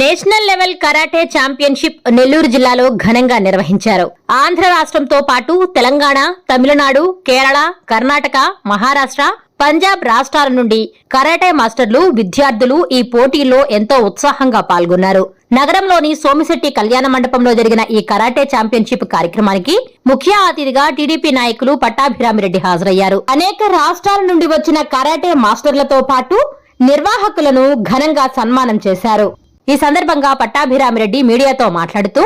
National level karate championship Nellore జిల్లాలో ఘనంగా నిర్వహించారు. ఆంధ్ర రాష్ట్రంతో పాటు తెలంగాణ తమిళనాడు కేరళ కర్ణాటక మహారాష్ట్ర పంజాబ్ రాష్ట్రాల నుండి కరాటే మాస్టర్లు విద్యార్థులు ఈ పోటీల్లో ఎంతో ఉత్సాహంగా పాల్గొన్నారు. నగరంలోని సోమిశెట్టి కళ్యాణ మండపంలో జరిగిన ఈ కరాటే ఛాంపియన్షిప్ కార్యక్రమానికి ముఖ్య అతిథిగా టీడీపీ నాయకులు పట్టాభిరామిరెడ్డి హాజరయ్యారు. అనేక రాష్ట్రాల నుండి వచ్చిన కరాటే మాస్టర్లతో పాటు నిర్వాహకులను ఘనంగా సన్మానం చేశారు. ఈ సందర్భంగా పట్టాభిరామిరెడ్డి మీడియాతో మాట్లాడుతూ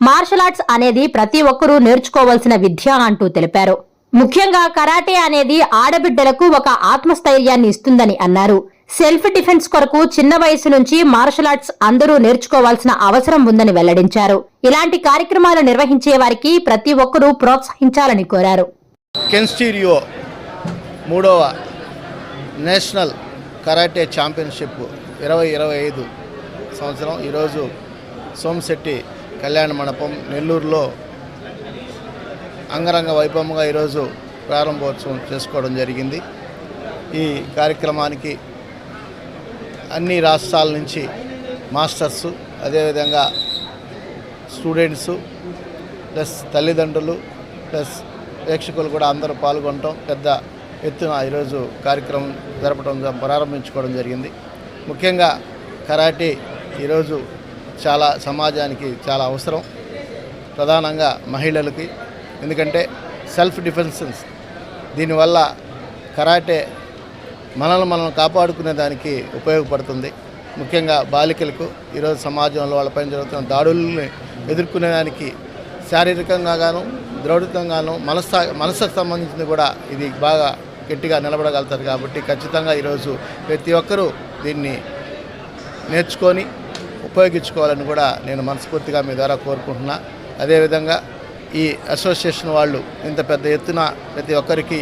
మార్షల్ ఆర్ట్స్ అనేది ప్రతి ఒక్కరూ నేర్చుకోవాల్సిన విద్య అంటూ తెలిపారు. ముఖ్యంగా కరాటే అనేది ఆడబిడ్డలకు ఒక ఆత్మస్థైర్యాన్ని ఇస్తుందని అన్నారు. సెల్ఫ్ డిఫెన్స్ కొరకు చిన్న వయసు నుంచి మార్షల్ ఆర్ట్స్ అందరూ నేర్చుకోవాల్సిన అవసరం ఉందని వెల్లడించారు. ఇలాంటి కార్యక్రమాలు నిర్వహించే వారికి ప్రతి ఒక్కరూ ప్రోత్సహించాలని కోరారు. కెన్స్టీరియో మూడవ నేషనల్ కరాటే ఛాంపియన్షిప్ ఇరవై ఇరవై ఐదు సంవత్సరం. ఈరోజు సోమశెట్టి కళ్యాణ మండపం నెల్లూరులో అంగరంగ వైభవంగా ఈరోజు ప్రారంభోత్సవం చేసుకోవడం జరిగింది. ఈ కార్యక్రమానికి అన్ని రాష్ట్రాల నుంచి మాస్టర్స్ అదేవిధంగా స్టూడెంట్స్ ప్లస్ తల్లిదండ్రులు ప్లస్ ప్రేక్షకులు కూడా అందరూ పాల్గొనటం పెద్ద ఎత్తున ఈరోజు కార్యక్రమం జరపడం ప్రారంభించుకోవడం జరిగింది. ముఖ్యంగా కరాటే ఈరోజు చాలా సమాజానికి చాలా అవసరం. ప్రధానంగా మహిళలకి. ఎందుకంటే సెల్ఫ్ డిఫెన్సెన్స్ దీనివల్ల కరాటే మనల్ని మనం కాపాడుకునే దానికి ఉపయోగపడుతుంది. ముఖ్యంగా బాలికలకు ఈరోజు సమాజంలో వాళ్ళపైన జరుగుతున్న దాడుల్ని ఎదుర్కొనేదానికి శారీరకంగా గాను దృఢంగాను మనస్సా మనసుకు సంబంధించింది కూడా ఇది బాగా గట్టిగా నిలబడగలుగుతారు కాబట్టి ఖచ్చితంగా ఈరోజు ప్రతి ఒక్కరూ దీన్ని నేర్చుకొని ఉపయోగించుకోవాలని కూడా నేను మనస్ఫూర్తిగా మీ ద్వారా కోరుకుంటున్నా. అదేవిధంగా ఈ అసోసియేషన్ వాళ్ళు ఇంత పెద్ద ఎత్తున ప్రతి ఒక్కరికి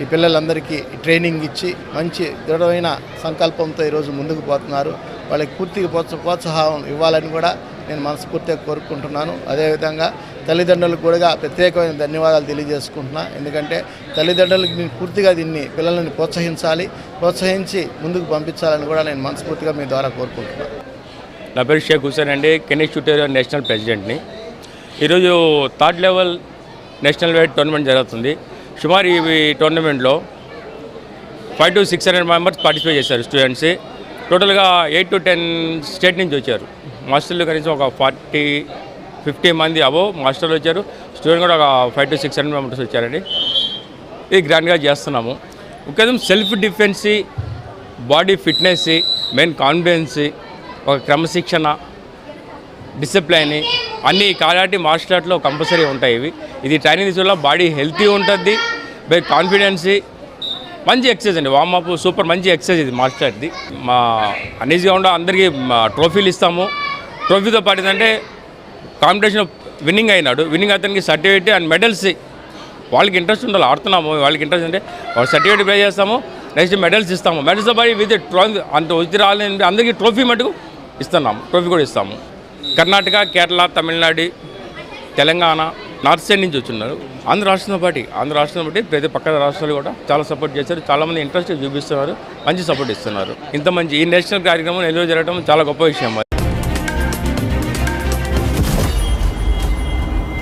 ఈ పిల్లలందరికీ ట్రైనింగ్ ఇచ్చి మంచి దృఢమైన సంకల్పంతో ఈరోజు ముందుకు పోతున్నారు. వాళ్ళకి పూర్తిగా ప్రోత్స ప్రోత్సాహం ఇవ్వాలని కూడా నేను మనస్ఫూర్తిగా కోరుకుంటున్నాను. అదేవిధంగా తల్లిదండ్రులకు కూడా ప్రత్యేకమైన ధన్యవాదాలు తెలియజేసుకుంటున్నా. ఎందుకంటే తల్లిదండ్రులకి నేను పూర్తిగా దీన్ని పిల్లల్ని ప్రోత్సహించాలి ప్రోత్సహించి ముందుకు పంపించాలని కూడా నేను మనస్ఫూర్తిగా మీ ద్వారా కోరుకుంటున్నాను నా పేరు షేక్ హుసేన్ అండి కెనెక్ ట్యూటోరియల్ నేషనల్ ప్రెసిడెంట్ని. ఈరోజు third level national wide tournament జరుగుతుంది. సుమారు ఈ టోర్నమెంట్లో five to six hundred members participate చేశారు స్టూడెంట్స్. టోటల్గా ఎయిట్ టు టెన్ స్టేట్ నుంచి వచ్చారు. మాస్టర్లు కనీసం ఒక ఫార్టీ ఫిఫ్టీ మంది అబో మాస్టర్లు వచ్చారు. స్టూడెంట్ కూడా ఒక five to six hundred members వచ్చారండి. ఇది గ్రాండ్గా చేస్తున్నాము. ముఖ్యంగా self defence body fitness main confidence ఒక క్రమశిక్షణ డిసిప్లైన్ అన్ని కాలాటి మార్షల్ ఆర్ట్లో కంపల్సరీ ఉంటాయి ఇవి. ఇది ట్రైనింగ్ తీసుకున్న బాడీ హెల్తీ ఉంటుంది బై కాన్ఫిడెన్స్. మంచి ఎక్సర్సైజ్ అండి వార్మప్ సూపర్ మంచి ఎక్సర్సైజ్ ఇది మార్షల్ ఆర్ట్ది. మా అనీజీగా ఉండ అందరికీ ట్రోఫీలు ఇస్తాము. ట్రోఫీతో పాటు ఏంటంటే కాంపిటీషన్ విన్నింగ్ అయినాడు. విన్నింగ్ అతనికి సర్టిఫికేట్ అండ్ మెడల్స్ వాళ్ళకి ఇంట్రెస్ట్ ఉండాలి. ఆడుతున్నాము. వాళ్ళకి ఇంట్రెస్ట్ ఉంటే వాళ్ళ సర్టిఫికేట్ ప్లే చేస్తాము. నెక్స్ట్ మెడల్స్ ఇస్తాము. మెడల్స్ పాటు విత్ ట్రోఫీ అంత వచ్చి రాలేదు అందరికీ ట్రోఫీ మటుకు ఇస్తున్నాము. ట్రోఫీ కూడా ఇస్తాము. కర్ణాటక కేరళ తమిళనాడు తెలంగాణ నార్త్ సైడ్ నుంచి వచ్చిన్నారు ఆంధ్ర రాష్ట్రంతో పాటు ఆంధ్ర రాష్ట్రంతో బట్టి ప్రతి పక్కన రాష్ట్రాలు కూడా చాలా సపోర్ట్ చేశారు. చాలామంది ఇంట్రెస్ట్ చూపిస్తున్నారు. మంచి సపోర్ట్ ఇస్తున్నారు. ఇంత మంచి ఈ నేషనల్ కార్యక్రమం నిల్వ జరగడం చాలా గొప్ప విషయం.